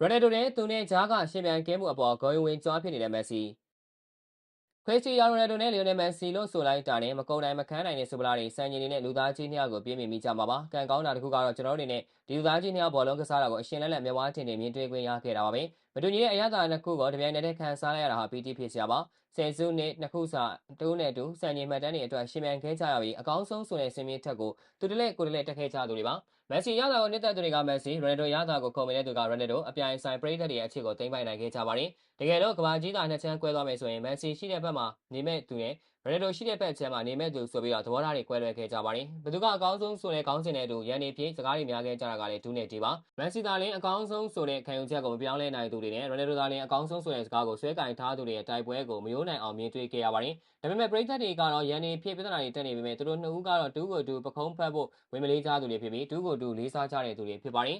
ရိုနယ်ဒိုနဲ့သူနဲ့ဂျားကရှင်ပြန်ကဲမှုအပေါ်ဂိုးဝင်ကြွားဖြစ်နေတဲ့မက်ဆီခရစ္စတီယာရိုနယ်ဒိုနဲ့လီယိုနယ်မက်ဆီလို့ဆိုလိုက်တာနဲ့မကုံနိုင်မခန်းနိုင်တဲ့စူပလာတွေစံချိန်နေတဲ့လူသားကြီးနှစ်ယောက်ကိုပြင်းပြမိကြမှာပါကံကောင်းတာတခုကတော့ကျွန်တော်တို့အနေနဲ့ဒီလူသားကြီးနှစ်ယောက်ဘောလုံးကစားတာကိုအရှင်လက်လက်မျက်ဝါးထင်ထင်မြင်တွေ့ခွင့်ရခဲ့တာပါပဲ မတူညီတဲ့အရသာနှစ်ခုကိုတပြိုင်နက်တည်းခံစားလိုက်ရတာဟာပီတီဖြစ်စရာပါဆယ်စုနှစ်နှစ်ခုစာတိုးနဲ့တူစံချိန်မှတ်တမ်းတွေအတွက်ရှင်မြန်ခဲကြရပြီးအကောင်းဆုံးဆိုတဲ့စင်မြင့်ထက်ကိုသူတလဲကိုတလဲတက်ခဲကြသူတွေပါမက်ဆီရတာကိုနှစ်သက်သူတွေကမက်ဆီရိုနယ်ဒိုရတာကိုခုံနေတဲ့သူကရိုနယ်ဒိုအပြိုင်ဆိုင်ပရိသတ်တွေရဲ့အခြေကိုသိမ်းပိုက်နိုင်ခဲ့ကြပါတယ်တကယ်တော့ကဘာကြီးတာနှစ်ချမ်းကွဲသွားမယ်ဆိုရင်မက်ဆီရှိတဲ့ဘက်မှာနေမဲ့သူနဲ့ ရိုနယ်ဒိုရှိတဲ့ဘက်ချမ်းမှာနေမဲ့သူဆိုပြီးတော့သဘောထားတွေကွဲလွဲခဲ့ကြပါတယ်ဘသူကအကောင်းဆုံးဆိုတဲ့ခေါင်းစဉ်တဲ့သူရန်နေပြေးစကားတွေများခဲ့ကြတာကလည်းဒူးနေတီပါမက်ဆီသာလင်းအကောင်းဆုံးဆိုတဲ့ခံယူချက်ကိုမပြောင်းလဲနိုင်သူတွေနဲ့ရိုနယ်ဒိုသာလင်းအကောင်းဆုံးဆိုတဲ့စကားကိုဆွဲကင်ထားသူတွေရဲ့တိုက်ပွဲကိုမယိုးနိုင်အောင်မြင်တွေ့ခဲ့ရပါတယ်ဒါပေမဲ့ပရိသတ်တွေကတော့ရန်နေဖြစ်ပြဿနာတွေတက်နေပေမဲ့သူတို့နှစ်ဦးကတော့တူးကိုတူးပခုံးဖက်ဖို့ဝင်မလေးကြသူတွေဖြစ်ပြီးတူးကိုတူးလေးစားကြတဲ့သူတွေဖြစ်ပါတယ်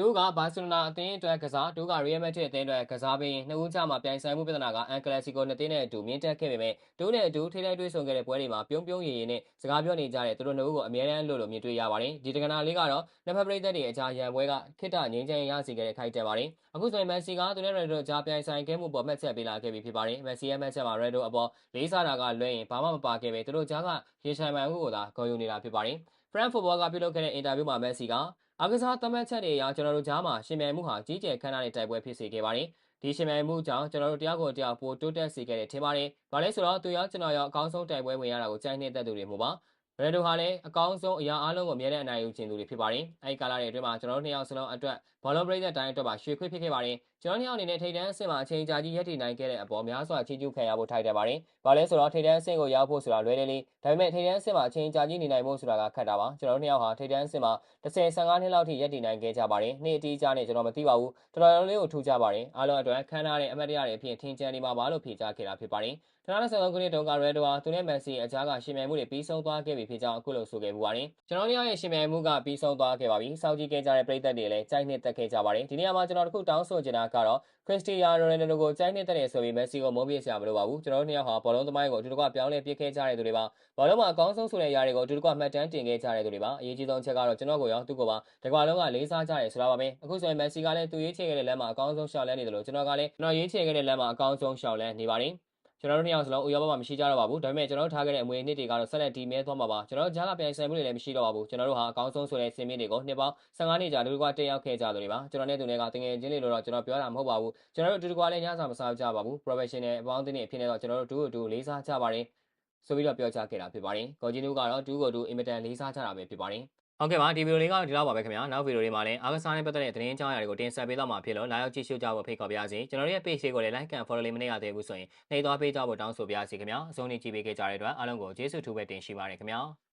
တူကဘာစီလိုနာအသင်းအတွက်ကစားတူကရီယယ်မက်ဒရစ်အသင်းအတွက်ကစားပြီးနှစ်ဦးကြမှာပြိုင်ဆိုင်မှုပြဿနာကအန်ကလစီကိုနှစ်သင်းနဲ့အတူမြင့်တက်ခဲ့ပေမဲ့တူနဲ့အတူထိလိုက်တွေ့ဆုံခဲ့တဲ့ပွဲတွေမှာပြုံးပြုံးရည်ရည်နဲ့စကားပြောနေကြတဲ့သူတို့နှစ်ဦးကိုအမြဲတမ်းလို့လို့မြင်တွေ့ရပါတယ်ဒီတက္ကနာလေးကတော့နှစ်ဖက်ပရိသတ်တွေအကြားရန်ပွဲကခိတ္တငြိမ်းချမ်းရစီခဲ့တဲ့ခိုက်တက်ပါတယ်အခုဆိုရင်မက်ဆီကသူနဲ့ရက်ဒိုကြားပြိုင်ဆိုင်ခဲ့မှုပေါ်မှတ်ချက်ပေးလာခဲ့ပြီဖြစ်ပါတယ်မက်ဆီရဲ့မှတ်ချက်မှာရက်ဒိုအပေါ်လေးစားတာကလွဲရင်ဘာမှမပါခဲ့ပဲသူတို့ကြားကရေချိုင်မှန်မှုကိုသာဂုဏ်ယူနေတာဖြစ်ပါတယ်ဖရန့်ဖူဘောကပြုလုပ်ခဲ့တဲ့အင်တာဗျူးမှာမက်ဆီက အားကစားသတ်မှတ်ချက်တွေအရကျွန်တော်တို့ကြားမှာရှင်မြန်မှုဟာကြီးကျယ်ခမ်းနားတဲ့တိုက်ပွဲဖြစ်စေခဲ့ပါတယ်။ဒီရှင်မြန်မှုကြောင့်ကျွန်တော်တို့တရားကိုတရားပိုတိုးတက်စေခဲ့တဲ့ထင်ပါတယ်။ဘာလဲဆိုတော့သူရောကျွန်တော်ရောအကောင်းဆုံးတိုက်ပွဲဝင်ရတာကိုကြိုက်နေတဲ့သူတွေမို့ပါ။ဘယ်လိုဟာလဲအကောင်းဆုံးအရာအလုံးကိုအမြဲတမ်းအနိုင်ယူခြင်းသူတွေဖြစ်ပါတယ်။အဲဒီကာလတွေအတွင်းမှာကျွန်တော်တို့နှစ်ယောက်စလုံးအတွက်ဘောလုံးပရိသတ်တိုင်းအတွက်ပါရွှေခွေးဖြစ်ခဲ့ပါတယ်။ကျွန်တော်နှစ်ယောက်အနေနဲ့ထိပ်တန်းအဆင့်မှာအချိန်ကြာကြီးရည်တည်နိုင်ခဲ့တဲ့အပေါ်များစွာချီးကျူးခံရဖို့ထိုက်တယ်ပါတယ်။ဘာလဲဆိုတော့ထိပ်တန်းအဆင့်ကိုရောက်ဖို့ဆိုတာလွယ်တယ်လေ။ဒါပေမဲ့ထိပ်တန်းအဆင့်မှာအချိန်ကြာကြီးနေနိုင်ဖို့ဆိုတာကခက်တာပါ။ကျွန်တော်တို့နှစ်ယောက်ဟာထိပ်တန်းအဆင့်မှာ10-15နှစ်လောက်ထိရည်တည်နိုင်ခဲ့ကြပါတယ်။နေ့အတီးအကျနဲ့ကျွန်တော်မသိပါဘူး။တော်တော်လေးကိုထူးခြားပါတယ်။အားလုံးအတွက်ခမ်းနားတဲ့အမတ်တရတွေအဖြစ်ထင်ကြံနေမှာပါလို့ဖြေကြားခဲ့တာဖြစ်ပါတယ်။2023ခုနှစ်တုန်းကရဲဒိုဟာသူနဲ့မန်စီအကြားကရှင်မြန်မှုတွေပြီးဆုံးသွားခဲ့ပြီဖြစ်ကြောင်းအခုလိုဆိုခဲ့ပူပါတယ်။ကျွန်တော်တို့ရဲ့ရှင်မြန်မှုကပြီးဆုံးသွားခဲ့ပါပြီ။စောင့်ကြည့်ခဲ့ကြတဲ့ပရိသတ်တွေလည်းကြိုက်နှစ်သက်ခဲ့ကြပါတယ်။ဒီနေရာမှာကျွန်တော်တို့ခုတောင်းဆိုချင်တာကတော့ခရစ္စတီယာရိုနယ်ဒိုကိုကြိုက်နှစ်သက်တယ်ဆိုပြီးမက်ဆီကိုမုန်းပြစ်စရာမလိုပါဘူး။ကျွန်တော်တို့နှစ်ယောက်ဟာဘောလုံးသမိုင်းကိုအတူတကွပြောင်းလဲပြစ်ခဲ့ကြတဲ့သူတွေပါ။ဘောလုံးမှာအကောင်းဆုံးဆိုတဲ့ຢာတွေကိုအတူတကွမှတ်တမ်းတင်ခဲ့ကြတဲ့သူတွေပါ။အရေးကြီးဆုံးချက်ကတော့ကျွန်တော်ကိုရောသူ့ကိုပါတကွာလုံးကလေးစားကြတယ်ဆိုတာပါပဲ။အခုဆိုရင်မက်ဆီကလည်းသူရေးချေခဲ့တဲ့လမ်းမှာအကောင်းဆုံးရှောက်လန်းနေတယ်လို့ကျွန်တော်ကလည်းကျွန်တော်ရေးချေခဲ့တဲ့လမ်းမှာအကောင်းဆုံးရှောက်လန်းနေပါတယ်။ ကျွန်တော်တို့နှစ်ယောက်စလုံးဥရောပမှာမရှိကြတော့ပါဘူးဒါပေမဲ့ကျွန်တော်တို့ထားခဲ့တဲ့အမွေအနှစ်တွေကတော့ဆက်လက်တည်မြဲသွားမှာပါကျွန်တော်တို့ဂျားကပြိုင်ဆိုင်မှုတွေလည်းမရှိတော့ပါဘူးကျွန်တော်တို့ဟာအကောင်းဆုံးဆိုတဲ့စင်မြင့်တွေကိုနှစ်ပေါင်း15နှစ်ကြာလူတကွာတက်ရောက်ခဲ့ကြသူတွေပါကျွန်တော်နဲ့သူတွေကတင်ငယ်ချင်းတွေလို့တော့ကျွန်တော်ပြောတာမဟုတ်ပါဘူးကျွန်တော်တို့တူတကွာလည်းညစာမစားကြပါဘူး professional အပေါင်းအသင်းတွေအဖြစ်နဲ့တော့ကျွန်တော်တို့တူတူလေးစားကြပါတယ်ဆိုပြီးတော့ပြောကြားခဲ့တာဖြစ်ပါတယ်။ကော်ဂျီနူကတော့တူကိုတူအင်မတန်လေးစားကြတာပဲဖြစ်ပါတယ်။ ဟုတ်ကဲ့ပါဒီဗီဒီယိုလေးကတော့ဒီလောက်ပါပဲခင်ဗျာနောက်ဗီဒီယိုလေးမှာလည်းအားကစားနဲ့ပတ်သက်တဲ့သတင်းအကြောင်းအရာတွေကိုတင်ဆက်ပေးတော့မှာဖြစ်လို့လာရောက်ကြည့်ရှုကြဖို့ဖိတ်ခေါ်ပါရစေကျွန်တော်တို့ရဲ့ page ကိုလည်း like and follow လေးမနေရသေးဘူးဆိုရင်နှိပ်သွားပေးကြဖို့တောင်းဆိုပါရစေခင်ဗျာအဆုံးထိကြည့်ပေးခဲ့ကြတဲ့အတွက်အားလုံးကိုကျေးဇူးထူးပဲတင်ရှိပါရစေခင်ဗျာ